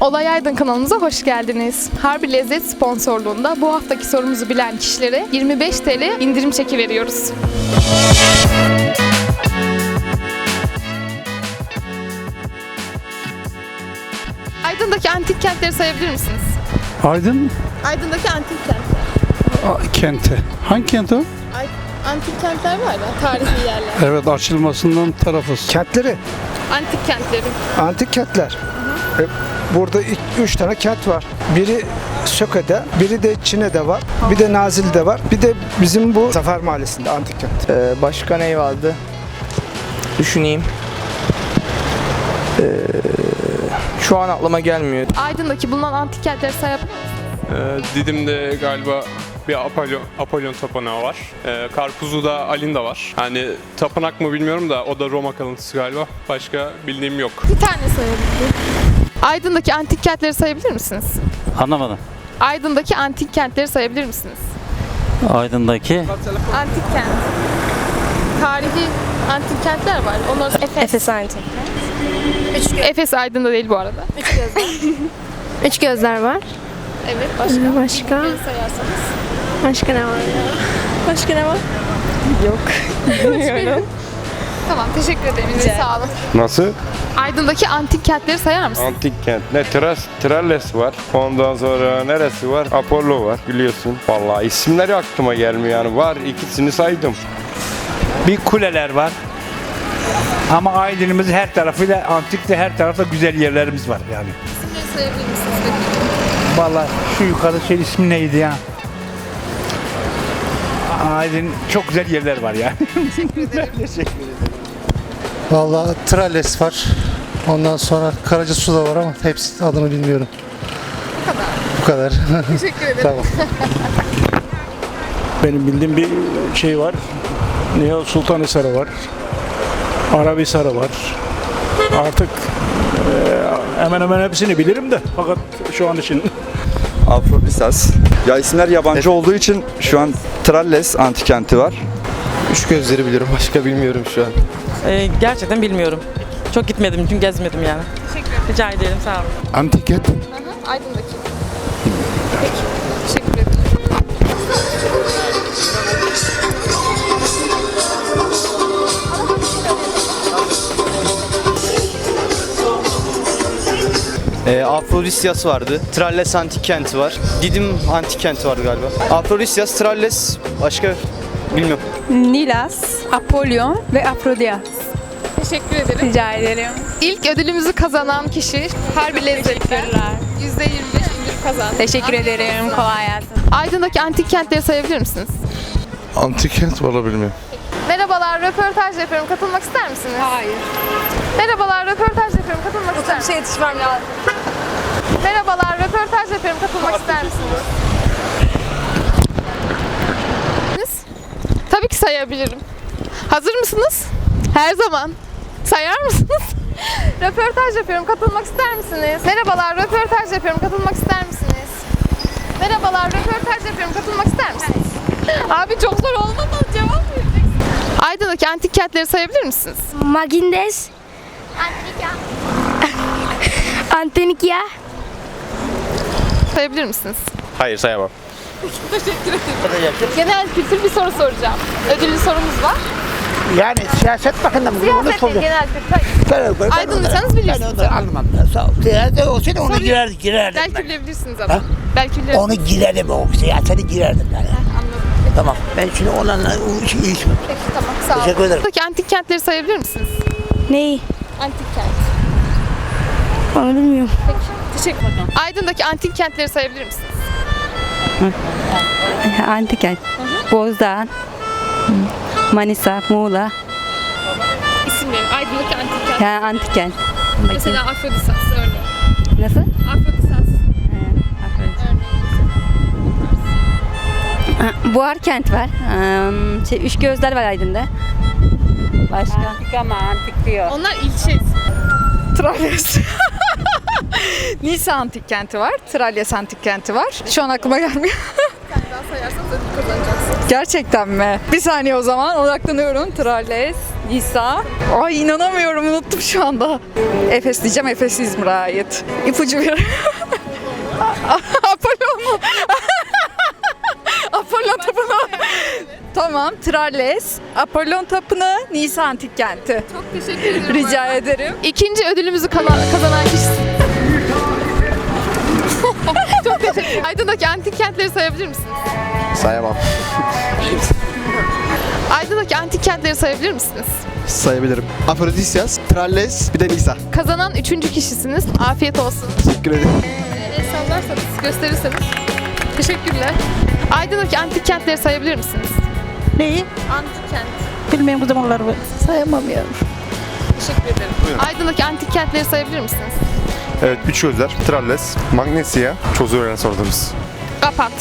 Olay Aydın kanalımıza hoş geldiniz. Harbi Lezzet sponsorluğunda bu haftaki sorumuzu bilen kişilere 25 TL indirim çeki veriyoruz. Aydın'daki antik kentleri sayabilir misiniz? Aydın Aydın'daki antik kentler. a, kenti. Hangi kent o? Ay, antik kentler var ya, tarihi yerler. Evet açılmasından tarafız. Kentleri, Antik kentleri. antik kentler. E, Burada ilk üç tane kent var. Biri Söke'de, biri de Çin'de var, bir de Nazilli'de var, bir de bizim bu Zafer Mahallesi'nde antik kent. Ee, başka ne vardı? Düşüneyim. Ee, şu an aklıma gelmiyor. Aydın'daki bulunan antik kentleri sayabilir misiniz? Ee, Didim'de galiba bir Apollon, Apollon tapınağı var. Ee, Karpuzu'da Alinda var. Hani tapınak mı bilmiyorum da o da Roma kalıntısı galiba. Başka bildiğim yok. Bir tane sayabilirim. Aydın'daki antik kentleri sayabilir misiniz? Anlamadım. Aydın'daki antik kentleri sayabilir misiniz? Aydın'daki Antik kent. Tarihi antik kentler var. Onlar Efes. Efes Antik. Efes Aydın'da değil bu arada. Üç gözler var. Evet. Başka? Başka? Bir sayarsanız. Başka ne var ya? Başka ne var? Tamam teşekkür ederim. Sağ olun. Nasıl? Aydın'daki antik kentleri sayar mısın? Antik kent. Ne Tras, Tralles var. Ondan sonra neresi var? Apollo var biliyorsun. Vallahi isimleri aklıma gelmiyor yani. Var ikisini saydım. bir kuleler var. Ama Aydın'ımız her tarafıyla antik de her tarafta güzel yerlerimiz var yani. İsimleri sayabilir misiniz? Vallahi şu yukarıda şey ismi neydi ya? Aydın çok güzel yerler var yani. Vallahi Tralles var. Ondan sonra Karacasu'da da var ama hepsi adını bilmiyorum. Bu kadar. Teşekkür ederim. tamam. Benim bildiğim bir şey var. Ne o Sultanhisar'ı var. Arabihisar'ı var. Artık eee, hemen hemen hepsini bilirim de fakat şu an için Afrodisas. Ya isimler yabancı olduğu için şu an Tralles antik kenti var. Üç gözleri biliyorum. Başka bilmiyorum şu an. Ee, gerçekten bilmiyorum. Çok gitmedim çünkü gezmedim yani. Teşekkür ederim. Rica ederim sağ olun. Antik kent. Hı hı, Aydın'daki. Peki. Teşekkür ederim. Ee, Afrodisyas vardı. Tralles antik kenti var. Didim antik kenti vardı galiba. Afrodisyas, Tralles, başka bilmiyorum. Nilas, Apollon ve Afrodias. Teşekkür ederim. Rica ederim. İlk ödülümüzü kazanan kişi Harbi Lezzet'ten %25 indirim kazandı. Teşekkür ederim. Kolay gelsin. Aydın'daki antik kentleri sayabilir misiniz? Antik kent valla bilmiyorum. Merhabalar, röportaj yapıyorum. Katılmak ister misiniz? Hayır. Merhabalar, röportaj yapıyorum. Katılmak ister misiniz? yetişmem lazım. Merhabalar, röportaj yapıyorum. Katılmak ister misiniz? Sayabilirim. Hazır mısınız? Her zaman. Sayar mısınız? röportaj yapıyorum. Katılmak ister misiniz? Merhabalar, röportaj yapıyorum. Katılmak ister misiniz? Merhabalar, röportaj yapıyorum. Katılmak ister misiniz? Abi çok zor olmadan cevap vereceksin. Aydın'daki antik kentleri sayabilir misiniz? Magindes. Antenikya. Sayabilir misiniz? Hayır sayamam. Teşekkür ederim. Genel kültür bir soru soracağım. Ödüllü sorumuz var. Yani siyaset bakımından Siyaset değil, genel kültür. Aydınlıysanız bilirsiniz. Anlamam. Siyaset olsaydı onu girerdik, girerdim. Belki bilebilirsiniz ama. Belki bilirsiniz. Onu girerdim o siyasete girerdim yani. Anladım. Tamam. Ben şimdi onunla iş Peki tamam sağ olun. Teşekkür ederim. Buradaki antik kentleri sayabilir misiniz? Neyi? Antik kent. Onu bilmiyorum. Peki. Teşekkür ederim. Aydın'daki antik kentleri sayabilir misiniz? Antik kent. Bozdağ. Manisa, Muğla. İsimleri. Aydın'daki antik kent. Yani antik kent. Mesela Afrodisas örneğin. Nasıl? Afrodisas. Buhar kent var. Şey, üç gözler var Aydın'da. Başka? Antik ama antik diyor. Onlar ilçe ismi. Nisa antik kenti var. Tralles antik kenti var. Şu an aklıma gelmiyor. Daha sayarsanız ödül kazanacaksınız. Gerçekten mi? Bir saniye o zaman odaklanıyorum. Tralles, Nisa. Ay inanamıyorum unuttum şu anda. Efes diyeceğim Efes İzmir'e ait. İpucu bir. Apollon mu? Apollon Tapınağı. tamam Tralles, Apollon Tapınağı, Nisa Antik Kenti. Çok teşekkür ederim. Rica ederim. İkinci ödülümüzü kazanan kişi. Çok teşekkür Aydın'daki antik kentleri sayabilir misiniz? Sayamam. Aydın'daki antik kentleri sayabilir misiniz? Sayabilirim. Afrodisyas, Tralles, bir de Nisa. Kazanan üçüncü kişisiniz. Afiyet olsun. Teşekkür ederim. El sallarsanız, gösterirseniz. Teşekkürler. Aydın'daki antik kentleri sayabilir misiniz? Neyi? Antik kent. Bilmiyorum bu zamanları sayamam ya. Teşekkür ederim. Aydın'daki antik kentleri sayabilir misiniz? Evet, üç gözler, Tralles, Magnesia, Çozu öğren sordunuz. Kapat.